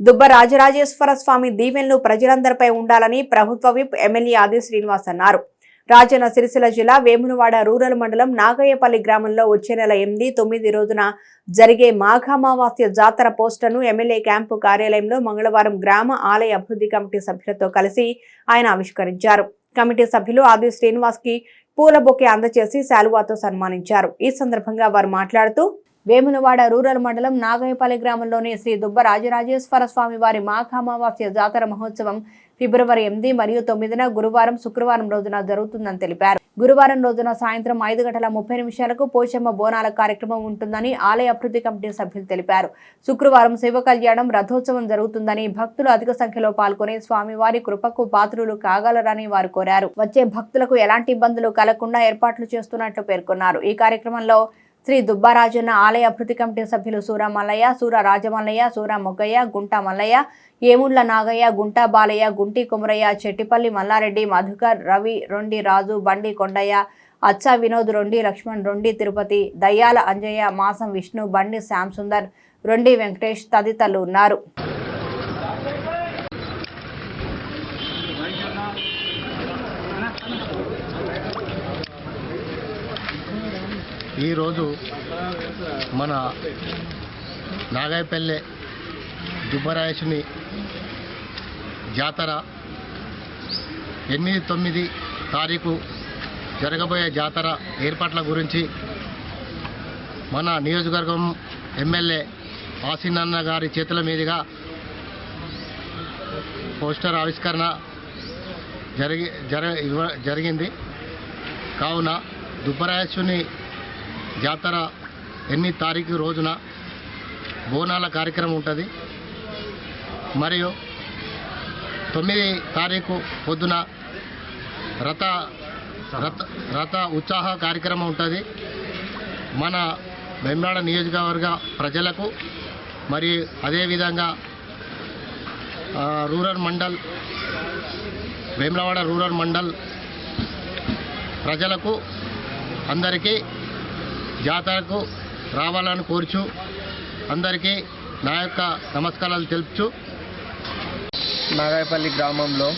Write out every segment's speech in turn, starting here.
దుబ్బ రాజరాజేశ్వర స్వామి దీవెనలు ప్రజలందరిపై ఉండాలని ప్రభుత్వ విప్ ఎమ్మెల్యే ఆది శ్రీనివాస్ అన్నారు. రాజన్న సిరిసిల్ల జిల్లా వేములవాడ రూరల్ మండలం నాగయ్యపల్లి గ్రామంలో వచ్చే నెల ఎనిమిది తొమ్మిది రోజున జరిగే మాఘామావాస్య జాతర పోస్టర్ను ఎమ్మెల్యే క్యాంపు కార్యాలయంలో మంగళవారం గ్రామ ఆలయ అభివృద్ధి కమిటీ సభ్యులతో కలిసి ఆయన ఆవిష్కరించారు. కమిటీ సభ్యులు ఆది శ్రీనివాస్కి పూల బొకే అందజేసి శాలువాతో సన్మానించారు. ఈ సందర్భంగా వారు మాట్లాడుతూ వేములవాడ రూరల్ మండలం నాగయపల్లి గ్రామంలోని శ్రీ దుబ్బ రాజరాజేశ్వర స్వామి వారి మాఘామావాస్య జాతర మహోత్సవం ఫిబ్రవరి ఎనిమిది మరియు తొమ్మిదిన గురువారం శుక్రవారం రోజున జరుగుతుందని తెలిపారు. గురువారం రోజున సాయంత్రం ఐదు గంటల ముప్పై నిమిషాలకు పోచమ్మ బోనాల కార్యక్రమం ఉంటుందని ఆలయ అభివృద్ధి కమిటీ సభ్యులు తెలిపారు. శుక్రవారం శివ కళ్యాణం రథోత్సవం జరుగుతుందని భక్తులు అధిక సంఖ్యలో పాల్గొని స్వామివారి కృపకు పాత్రులు కాగలరని వారు కోరారు. వచ్చే భక్తులకు ఎలాంటి ఇబ్బందులు కలగకుండా ఏర్పాట్లు చేస్తున్నట్లు పేర్కొన్నారు. ఈ కార్యక్రమంలో శ్రీ దుబ్బారాజన్న ఆలయ అభివృద్ధి కమిటీ సభ్యులు సూర మల్లయ్య సూర రాజమల్లయ్య సూర మొగ్గయ్య గుంట మల్లయ్య ఏముళ్ళ నాగయ్య గుంట బాలయ్య గుంటి కుమరయ్య చెట్టిపల్లి మల్లారెడ్డి మధుకర్ రవి రొండి రాజు బండి కొండయ్య అచ్చ వినోద్ రొండి లక్ష్మణ్ రొండి తిరుపతి దయ్యాల అంజయ్య మాసం విష్ణు బండి శ్యామ్ సుందర్ రొండి వెంకటేష్ తదితరులు ఉన్నారు. ఈరోజు మన నాగాయపల్లె దుబ్బరాయసుని జాతర ఎనిమిది తొమ్మిది తారీఖు జరగబోయే జాతర ఏర్పాట్ల గురించి మన నియోజకవర్గం ఎమ్మెల్యే ఆసినన్న గారి చేతుల మీదుగా పోస్టర్ ఆవిష్కరణ జరిగి ఇవ్వ- జరిగింది. కావున దుబ్బరాయసుని జాతర ఎనిమిది తారీఖు రోజున బోనాల కార్యక్రమం ఉంటుంది. మరియు తొమ్మిది తారీఖు పొద్దున రథ రథ రథ ఉత్సాహ కార్యక్రమం ఉంటుంది. మన వెమ్మాడ నియోజకవర్గ ప్రజలకు మరి అదేవిధంగా రూరల్ మండల్ వేములవాడ రూరల్ మండల్ ప్రజలకు అందరికీ జాతరకు రావాలని కోరుచు. అందరికీ నా యొక్క నమస్కారాలు తెలుపుచు. నాగాయపల్లి గ్రామంలో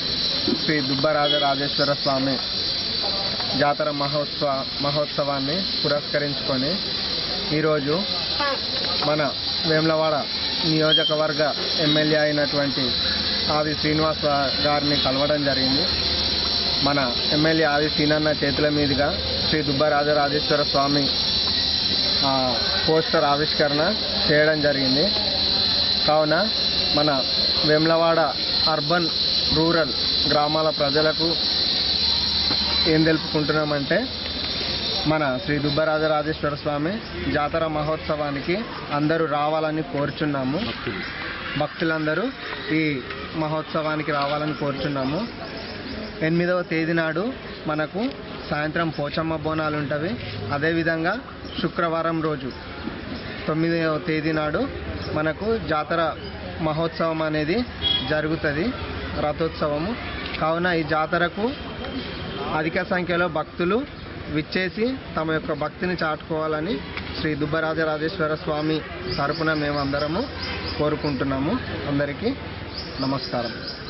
శ్రీ దుబ్బరాజరాజేశ్వర స్వామి జాతర మహోత్సవ మహోత్సవాన్ని పురస్కరించుకొని ఈరోజు మన వేములవాడ నియోజకవర్గ ఎమ్మెల్యే అయినటువంటి ఆది శ్రీనివాస్ గారిని కలవడం జరిగింది. మన ఎమ్మెల్యే ఆది శ్రీనన్న చేతుల మీదుగా శ్రీ దుబ్బరాజరాజేశ్వర స్వామి పోస్టర్ ఆవిష్కరణ చేయడం జరిగింది. కావున మన వెమ్లవాడ అర్బన్ రూరల్ గ్రామాల ప్రజలకు ఏం తెలుపుకుంటున్నామంటే మన శ్రీ దుబ్బరాజరాజేశ్వర స్వామి జాతర మహోత్సవానికి అందరూ రావాలని కోరుచున్నాము. భక్తులందరూ ఈ మహోత్సవానికి రావాలని కోరుచున్నాము. ఎనిమిదవ తేదీ నాడు మనకు సాయంత్రం పోచమ్మ బోనాలు ఉంటవి. అదేవిధంగా శుక్రవారం రోజు తొమ్మిదవ తేదీ నాడు మనకు జాతర మహోత్సవం అనేది జరుగుతుంది రథోత్సవము. కావున ఈ జాతరకు అధిక సంఖ్యలో భక్తులు విచ్చేసి తమ యొక్క భక్తిని చాటుకోవాలని శ్రీ దుబ్బరాజరాజేశ్వర స్వామి తరపున మేమందరము కోరుకుంటున్నాము. అందరికీ నమస్కారం.